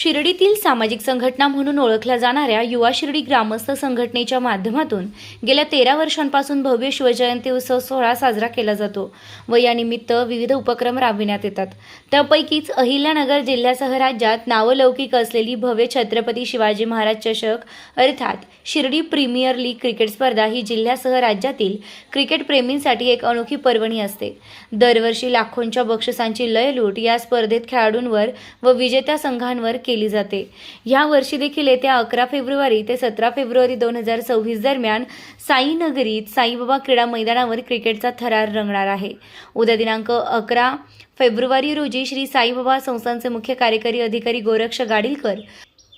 शिर्डीतील सामाजिक संघटना म्हणून ओळखल्या जाणाऱ्या युवा शिर्डी ग्रामस्थ संघटनेच्या माध्यमातून गेल्या तेरा वर्षांपासून भव्य शिवजयंती उत्सव सोहळा साजरा केला जातो व यानिमित्त विविध उपक्रम राबविण्यात येतात. त्यापैकीच अहिल्यानगर जिल्ह्यासह राज्यात नावलौकिक असलेली भव्य छत्रपती शिवाजी महाराज चषक अर्थात शिर्डी प्रीमियर लीग क्रिकेट स्पर्धा ही जिल्ह्यासह राज्यातील क्रिकेट प्रेमींसाठी एक अनोखी पर्वणी असते. दरवर्षी लाखोंच्या बक्षिसांची लयलूट या स्पर्धेत खेळाडूंवर व विजेत्या संघांवर केली जाते. या वर्षी देखील येत्या अकरा फेब्रुवारी ते सतरा फेब्रुवारी दोन हजार सव्वीस दरम्यान साईनगरीत साईबाबा क्रीडा मैदानावर क्रिकेटचा थरार रंगणार आहे. उद्या दिनांक अकरा फेब्रुवारी रोजी श्री साईबाबा संस्थांचे मुख्य कार्यकारी अधिकारी गोरक्ष गाडीलकर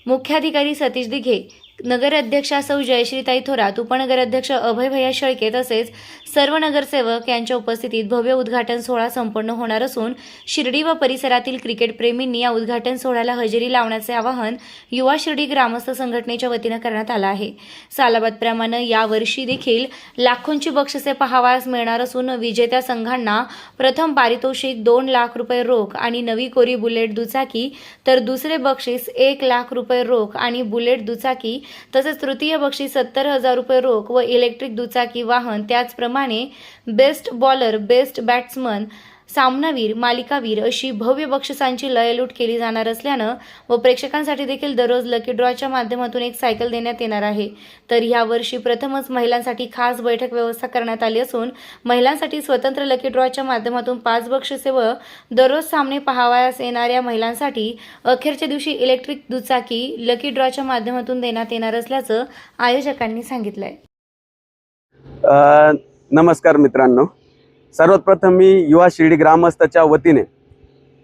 मुख्याधिकारी सतीश दिघे नगराध्यक्षा सौ जयश्रीताई थोरात उपनगराध्यक्ष अभय भैया शेळके तसेच सर्व नगरसेवक यांच्या उपस्थितीत भव्य उद्घाटन सोहळा संपन्न होणार असून शिर्डी व परिसरातील क्रिकेट प्रेमींनी या उद्घाटन सोहळ्याला हजेरी लावण्याचे आवाहन युवा शिर्डी ग्रामस्थ संघटनेच्या वतीनं करण्यात आलं आहे. सालाबादप्रमाणे यावर्षी देखील लाखोंची बक्षिसे पहावास मिळणार असून विजेत्या संघांना प्रथम पारितोषिक दोन लाख रुपये रोख आणि नवी कोरी बुलेट दुचाकी तर दुसरे बक्षीस एक लाख रुपये रोख आणि बुलेट दुचाकी तसेच तृतीय बक्षीस सत्तर हजार रुपये रोख व इलेक्ट्रिक दुचाकी वाहन त्याचप्रमाणे बेस्ट बॉलर बेस्ट बॅट्समन सामनावीर मालिकावीर अशी भव्य बक्षिसांची लयलूट केली जाणार असल्यानं व प्रेक्षकांसाठी देखील दररोज लकी ड्रॉच्या माध्यमातून एक सायकल देण्यात येणार आहे. तर यावर्षी प्रथमच महिलांसाठी खास बैठक व्यवस्था करण्यात आली असून महिलांसाठी स्वतंत्र लकी ड्रॉच्या माध्यमातून पाच बक्षिसे व दररोज सामने पाहावयास येणाऱ्या महिलांसाठी अखेरच्या दिवशी इलेक्ट्रिक दुचाकी लकी ड्रॉच्या माध्यमातून देण्यात येणार असल्याचं आयोजकांनी सांगितलंय. नमस्कार मित्रांनो. सर्वात प्रथम मी युवा शिर्डी ग्रामस्थाच्या वतीने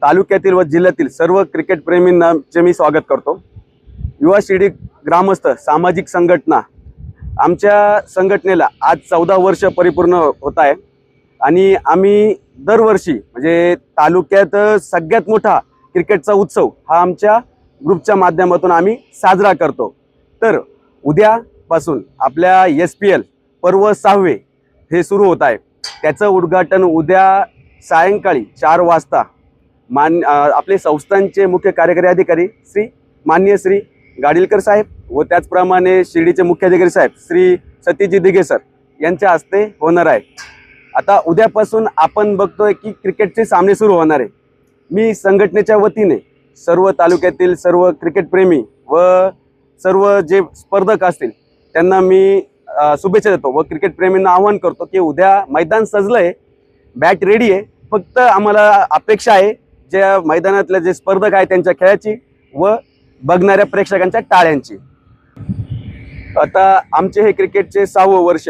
तालुक्यातील व जिल्ह्यातील सर्व क्रिकेटप्रेमींनाचे मी स्वागत करतो. युवा शिर्डी ग्रामस्थ सामाजिक संघटना आमच्या संघटनेला आज चौदा वर्ष परिपूर्ण होत आहे आणि आम्ही दरवर्षी म्हणजे तालुक्यात सगळ्यात मोठा क्रिकेटचा उत्सव हा आमच्या ग्रुपच्या माध्यमातून आम्ही साजरा करतो. तर उद्यापासून आपल्या एस पी एल पर्व सहावे हे सुरू होत आहे. त्याचं उद्घाटन उद्या सायंकाळी चार वाजता मान आपले संस्थांचे मुख्य कार्यकारी अधिकारी श्री मान्य श्री गाडीलकर साहेब व त्याचप्रमाणे शिर्डीचे मुख्याधिकारी साहेब श्री सतीजी दिघे सर यांच्या हस्ते होणार आहे. आता उद्यापासून आपण बघतोय की क्रिकेटचे सामने सुरू होणार आहे. मी संघटनेच्या वतीने सर्व तालुक्यातील सर्व क्रिकेटप्रेमी व सर्व जे स्पर्धक असतील त्यांना मी शुभेच्छा देतो. व क्रिकेट प्रेमींना आवाहन करतो की उद्या मैदान सजलंय बॅट रेडी आहे. फक्त आम्हाला अपेक्षा आहे ज्या मैदानातले जे स्पर्धक आहे त्यांच्या खेळाची व बघणाऱ्या प्रेक्षकांच्या टाळ्यांची. आता आमचे हे क्रिकेटचे सहावं वर्ष.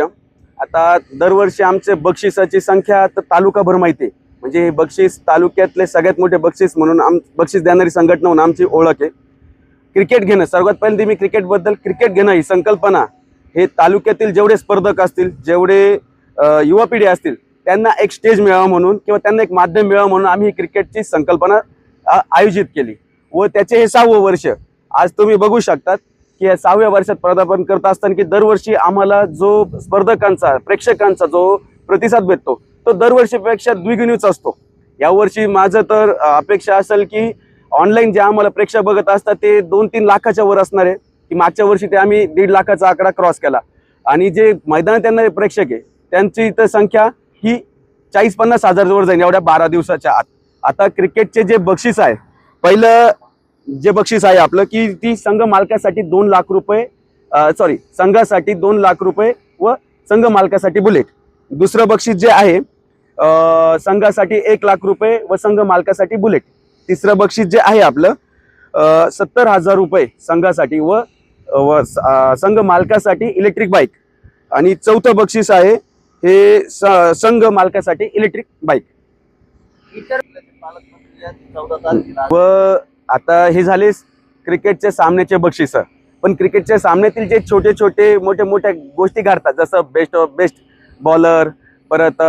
आता दरवर्षी आमचे बक्षिसाची संख्या तर तालुकाभर माहिती आहे. म्हणजे हे बक्षीस तालुक्यातले सगळ्यात मोठे बक्षीस म्हणून आम बक्षीस देणारी संघटना म्हणून आमची ओळख आहे. क्रिकेट घेणं सर्वात पहिल्यांदा मी क्रिकेटबद्दल क्रिकेट घेणं ही संकल्पना हे तालुक्यातील जेवढे स्पर्धक असतील जेवढे युवा पिढी असतील त्यांना एक स्टेज मिळावा म्हणून किंवा त्यांना एक माध्यम मिळावं म्हणून आम्ही ही क्रिकेटची संकल्पना आयोजित केली. व त्याचे हे सहावं वर्ष आज तुम्ही बघू शकतात की या सहाव्या वर्षात पदार्पण करत असताना की दरवर्षी आम्हाला जो स्पर्धकांचा प्रेक्षकांचा जो प्रतिसाद भेटतो तो दरवर्षीपेक्षा द्विगुणीच असतो. यावर्षी माझं तर अपेक्षा असेल की ऑनलाईन जे आम्हाला प्रेक्षक बघत असतात ते दोन तीन लाखाच्या वर असणार आहे. की मागच्या वर्षी ते आम्ही दीड लाखाचा आकडा क्रॉस केला. आणि जे मैदानात येणारे प्रेक्षक आहे त्यांची इथं संख्या ही चाळीस पन्नास हजार जवळ जाईल एवढ्या बारा दिवसाच्या आत. आता क्रिकेटचे जे बक्षीस आहे पहिलं जे बक्षीस आहे आपलं की ती संघ मालकासाठी दोन लाख रुपये सॉरी संघासाठी दोन लाख रुपये व संघ मालकासाठी बुलेट. दुसरं बक्षीस जे आहे संघासाठी एक लाख रुपये व संघ मालकासाठी बुलेट. तिसरं बक्षीस जे आहे आपलं सत्तर हजार रुपये संघासाठी व व संघ मालकासाठी इलेक्ट्रिक बाईक आणि चौथं बक्षीस आहे हे संघ मालकासाठी इलेक्ट्रिक बाईक व आता हे झाले क्रिकेटच्या सामन्याचे बक्षीस. पण क्रिकेटच्या सामन्यातील जे छोटे छोटे मोठे मोठ्या गोष्टी घडतात जसं बेस्ट बेस्ट बॉलर परत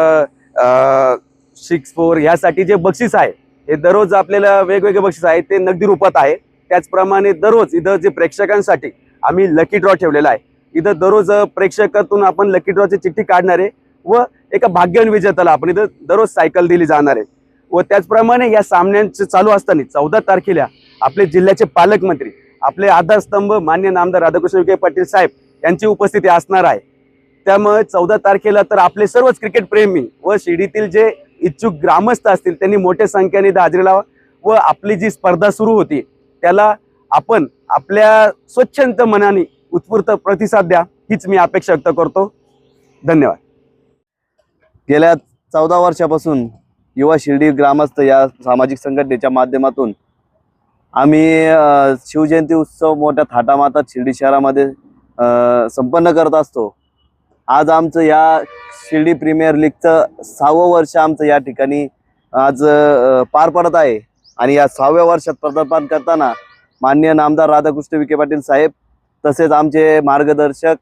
सिक्स फोर यासाठी जे बक्षीस आहे हे दररोज आपल्याला वेगवेगळे बक्षीस आहे ते नगदी रूपात आहे. त्याचप्रमाणे दररोज इथं जे प्रेक्षकांसाठी आम्ही लकी ड्रॉ ठेवलेला आहे. इथं दररोज प्रेक्षकातून आपण लकी ड्रॉची चिठ्ठी काढणार आहे व एका भाग्यवान विजेत्याला आपण इथं दररोज सायकल दिली जाणार. आहे व त्याचप्रमाणे या सामन्यांचे चालू असताना चौदा तारखेला आपले जिल्ह्याचे पालकमंत्री आपले आधारस्तंभ मान्य नामदार राधाकृष्ण विखे पाटील साहेब यांची उपस्थिती असणार आहे. त्यामुळे चौदा तारखेला तर आपले सर्वच क्रिकेट प्रेमी व शिर्डीतील जे इच्छुक ग्रामस्थ असतील त्यांनी मोठ्या संख्येने हजेरी लावा व आपली जी स्पर्धा सुरू होती त्याला आपण आपल्या स्वच्छंत मनाने उत्स्फूर्त प्रतिसाद द्या हीच मी अपेक्षा व्यक्त करतो. धन्यवाद. गेल्या चौदा वर्षापासून युवा शिर्डी ग्रामस्थ या सामाजिक संघटनेच्या माध्यमातून आम्ही शिवजयंती उत्सव मोठ्या थाटामातात शिर्डी शहरामध्ये संपन्न करत असतो. आज आमचं या शिर्डी प्रीमियर लीगचं सहावं वर्ष आमचं या ठिकाणी आज पार पडत आहे. आणि या सहाव्या वर्षात पदार्पण करताना माननीय नामदार राधाकृष्ण विखे पाटील साहेब तसेच आमचे मार्गदर्शक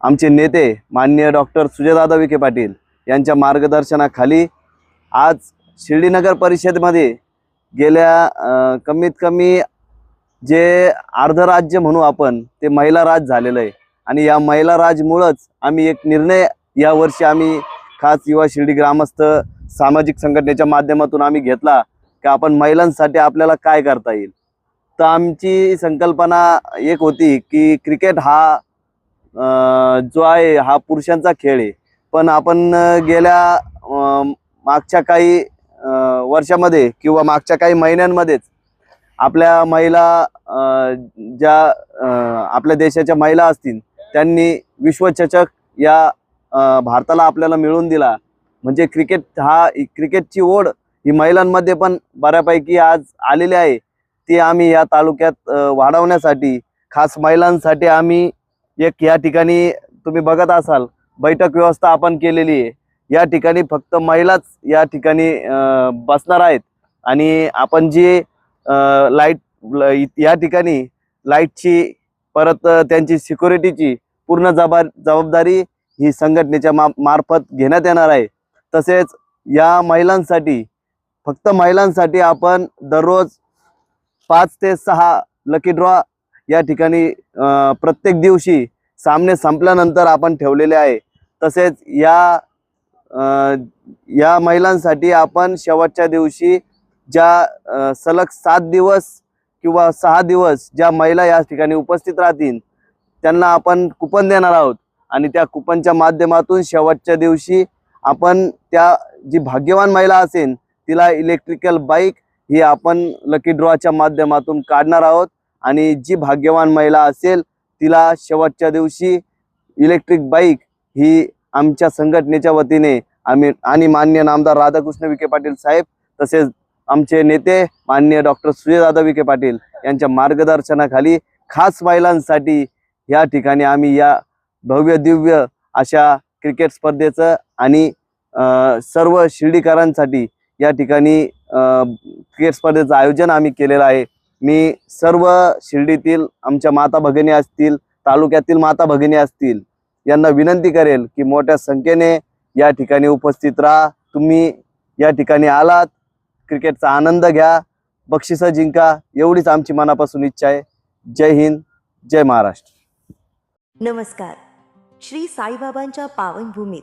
आमचे नेते माननीय डॉक्टर सुजयदादा विखे पाटील यांच्या मार्गदर्शनाखाली आज शिर्डी नगर परिषदेमध्ये गेल्या कमीत कमी जे अर्धराज्य म्हणू आपण ते महिला राज झालेलं आहे. आणि या महिला राजमुळंच आम्ही एक निर्णय यावर्षी आम्ही खास युवा शिर्डी ग्रामस्थ सामाजिक संघटनेच्या माध्यमातून आम्ही घेतला की आपण महिलांसाठी आपल्याला काय करता येईल. तर आमची संकल्पना एक होती की क्रिकेट हा जो आहे हा पुरुषांचा खेळ आहे. पण आपण गेल्या मागच्या काही वर्षामध्ये किंवा मागच्या काही महिन्यांमध्येच आपल्या महिला ज्या आपल्या देशाच्या महिला असतील त्यांनी विश्वचषक या भारताला आपल्याला मिळवून दिला. म्हणजे क्रिकेट हा क्रिकेटची ओढ ही महिलांमध्ये पण बऱ्यापैकी आज आलेली आहे. ती आम्ही या तालुक्यात वाढवण्यासाठी खास महिलांसाठी आम्ही एक या ठिकाणी तुम्ही बघत असाल बैठक व्यवस्था आपण केलेली आहे. या ठिकाणी फक्त महिलाच या ठिकाणी बसणार आहेत. आणि आपण जी लाइट या ठिकाणी लाईटची परत त्यांची सिक्युरिटीची पूर्ण जबा जबाबदारी ही संघटनेच्या मा मार्फत घेण्यात येणार आहे. तसेच या महिलांसाठी फक्त महिलांसाठी आपण दररोज पाच ते सहा लकी ड्रॉ या ठिकाणी प्रत्येक दिवशी सामने संपल्यानंतर आपण ठेवलेले आहे. तसेच या या महिलांसाठी आपण शेवटच्या दिवशी ज्या सलग सात दिवस किंवा सहा दिवस ज्या महिला या ठिकाणी उपस्थित राहतील त्यांना आपण कुपन देणार आहोत. आणि त्या कुपनच्या माध्यमातून शेवटच्या दिवशी आपण त्या जी भाग्यवान महिला असेल तिला इलेक्ट्रिकल बाईक ही आपण लकी ड्रॉच्या माध्यमातून काढणार आहोत. आणि जी भाग्यवान महिला असेल तिला शेवटच्या दिवशी इलेक्ट्रिक बाईक ही आमच्या संघटनेच्या वतीने आम्ही आणि मान्य नामदार राधाकृष्ण विखे पाटील साहेब तसेच आमचे नेते मान्य डॉक्टर सुजयदादा विखे पाटील यांच्या मार्गदर्शनाखाली खास महिलांसाठी या ठिकाणी आम्ही या भव्य दिव्य अशा क्रिकेट स्पर्धेचं आणि सर्व शिर्डीकरांसाठी या ठिकाणी क्रिकेट स्पर्धेचं आयोजन आम्ही केलेलं आहे. मी सर्व शिर्डीतील आमच्या माता भगिनी असतील तालुक्यातील माता भगिनी असतील यांना विनंती करेल की मोठ्या संख्येने या ठिकाणी उपस्थित राहा. तुम्ही या ठिकाणी आलात क्रिकेटचा आनंद घ्या बक्षिसं जिंका एवढीच आमची मनापासून इच्छा आहे. जय हिंद जय महाराष्ट्र. नमस्कार. श्री साईबाबांच्या पावनभूमीत